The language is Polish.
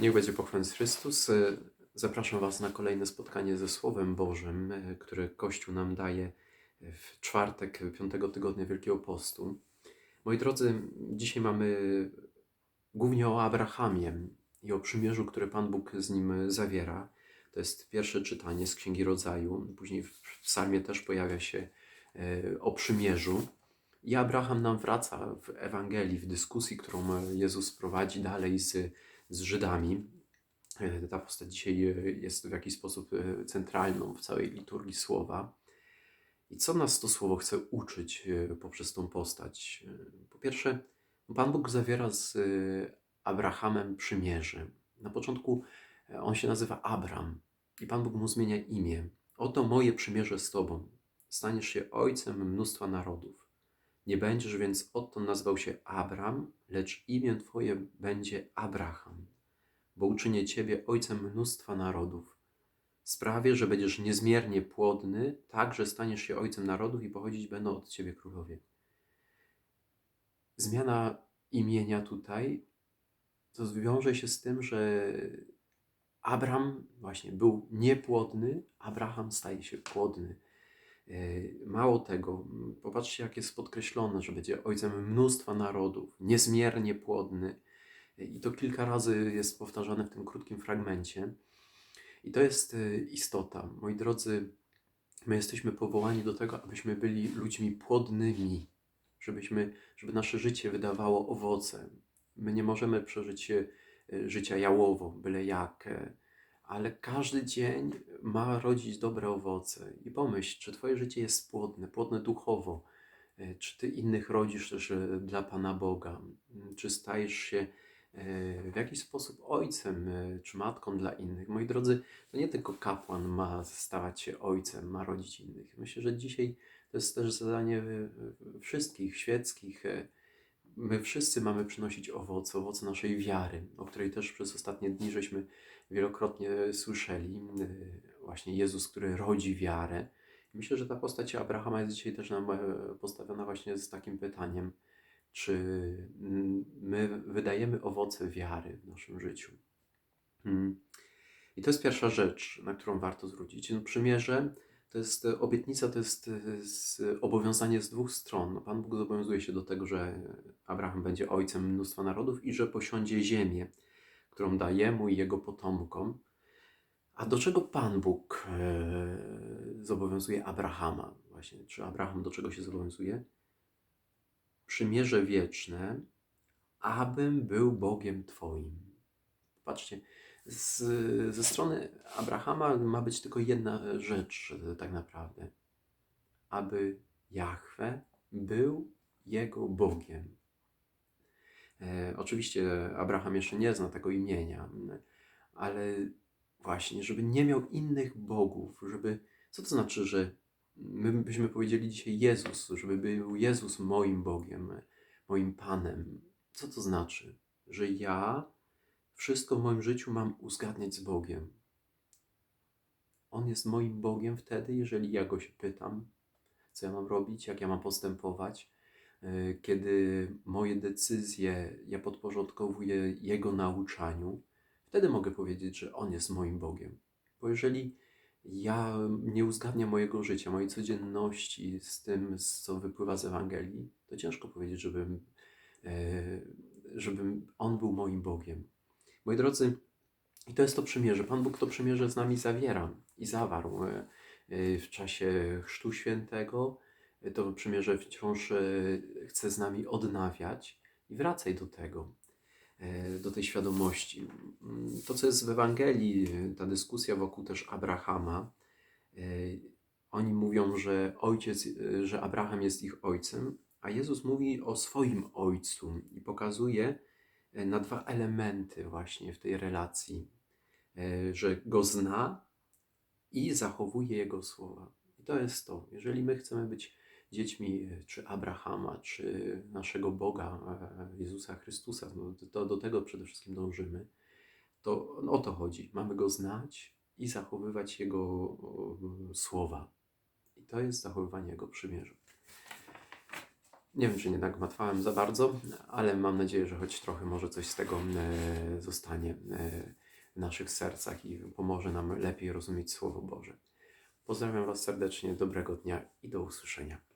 Niech będzie pochwalony Chrystus. E, Zapraszam Was na kolejne spotkanie ze Słowem Bożym, e, które Kościół nam daje w czwartek piątego tygodnia Wielkiego Postu. Moi drodzy, dzisiaj mamy głównie o Abrahamie i o przymierzu, które Pan Bóg z nim zawiera. To jest pierwsze czytanie z Księgi Rodzaju. Później w psalmie też pojawia się o przymierzu. I Abraham nam wraca w Ewangelii, w dyskusji, którą Jezus prowadzi dalej z, z Żydami. E, Ta postać dzisiaj e, jest w jakiś sposób e, centralną w całej liturgii słowa. I co nas to słowo chce uczyć poprzez tą postać? Po pierwsze, Pan Bóg zawiera z Abrahamem przymierze. Na początku on się nazywa Abram i Pan Bóg mu zmienia imię. Oto moje przymierze z Tobą. Staniesz się ojcem mnóstwa narodów. Nie będziesz więc odtąd nazywał się Abram, lecz imię Twoje będzie Abraham, bo uczynię Ciebie ojcem mnóstwa narodów. Sprawię, że będziesz niezmiernie płodny, tak, że staniesz się ojcem narodów i pochodzić będą od Ciebie królowie. Zmiana imienia tutaj to wiąże się z tym, że Abram właśnie był niepłodny, Abraham staje się płodny. E, Mało tego, m, popatrzcie, jak jest podkreślone, że będzie ojcem mnóstwa narodów, niezmiernie płodny. E, I to kilka razy jest powtarzane w tym krótkim fragmencie. I to jest e, istota. Moi drodzy, my jesteśmy powołani do tego, abyśmy byli ludźmi płodnymi, żebyśmy, żeby nasze życie wydawało owoce. My nie możemy przeżyć życia jałowo, byle jak, ale każdy dzień ma rodzić dobre owoce. I pomyśl, czy Twoje życie jest płodne, płodne duchowo, E, czy Ty innych rodzisz też e, dla Pana Boga, M, czy stajesz się e, w jakiś sposób ojcem czy matką dla innych. Moi drodzy, to nie tylko kapłan ma stawać się ojcem, ma rodzić innych. Myślę, że dzisiaj to jest też zadanie wszystkich świeckich. My wszyscy mamy przynosić owoce, owoce naszej wiary, o której też przez ostatnie dni żeśmy wielokrotnie słyszeli. E, Właśnie Jezus, który rodzi wiarę. Myślę, że ta postać Abrahama jest dzisiaj też nam e, postawiona właśnie z takim pytaniem, czy my wydajemy owoce wiary w naszym życiu. Mm. I to jest pierwsza rzecz, na którą warto zwrócić. No, przymierze to jest e, obietnica, to jest e, obowiązanie z dwóch stron. No, Pan Bóg zobowiązuje się do tego, że Abraham będzie ojcem mnóstwa narodów i że posiądzie ziemię, którą da jemu i jego potomkom. A do czego Pan Bóg e, zobowiązuje Abrahama? Właśnie, czy Abraham do czego się zobowiązuje? Przymierze wieczne, abym był Bogiem Twoim. Patrzcie, z, ze strony Abrahama ma być tylko jedna rzecz, tak naprawdę. Aby Jahwe był jego Bogiem. E, oczywiście Abraham jeszcze nie zna tego imienia, ale właśnie, żeby nie miał innych bogów, żeby. Co to znaczy, że my byśmy powiedzieli dzisiaj Jezus, żeby był Jezus moim Bogiem, moim Panem? Co to znaczy? Że ja wszystko w moim życiu mam uzgadniać z Bogiem. On jest moim Bogiem wtedy, jeżeli ja go się pytam, co ja mam robić, jak ja mam postępować, e, kiedy moje decyzje ja podporządkowuję Jego nauczaniu, wtedy mogę powiedzieć, że On jest moim Bogiem. Bo jeżeli ja nie uzgadniam mojego życia, mojej codzienności z tym, co wypływa z Ewangelii, to ciężko powiedzieć, żebym, e, żebym On był moim Bogiem. Moi drodzy, i to jest to przymierze. Pan Bóg to przymierze z nami zawiera i zawarł e, e, w czasie Chrztu Świętego. To przymierze wciąż e, chce z nami odnawiać i wracaj do tego, do tej świadomości. To, co jest w Ewangelii, ta dyskusja wokół też Abrahama, oni mówią, że ojciec, że Abraham jest ich ojcem, a Jezus mówi o swoim ojcu i pokazuje na dwa elementy właśnie w tej relacji, e, że go zna i zachowuje jego słowa. I to jest to. Jeżeli my chcemy być dziećmi e, czy Abrahama, czy naszego Boga, e, Jezusa Chrystusa, no to do tego przede wszystkim dążymy, to o to chodzi. Mamy go znać i zachowywać jego słowa. I to jest zachowywanie jego przymierza. Nie wiem, czy nie nagmatwałem za bardzo, ale mam nadzieję, że choć trochę może coś z tego e, zostanie e, w naszych sercach i pomoże nam lepiej rozumieć Słowo Boże. Pozdrawiam Was serdecznie, dobrego dnia i do usłyszenia.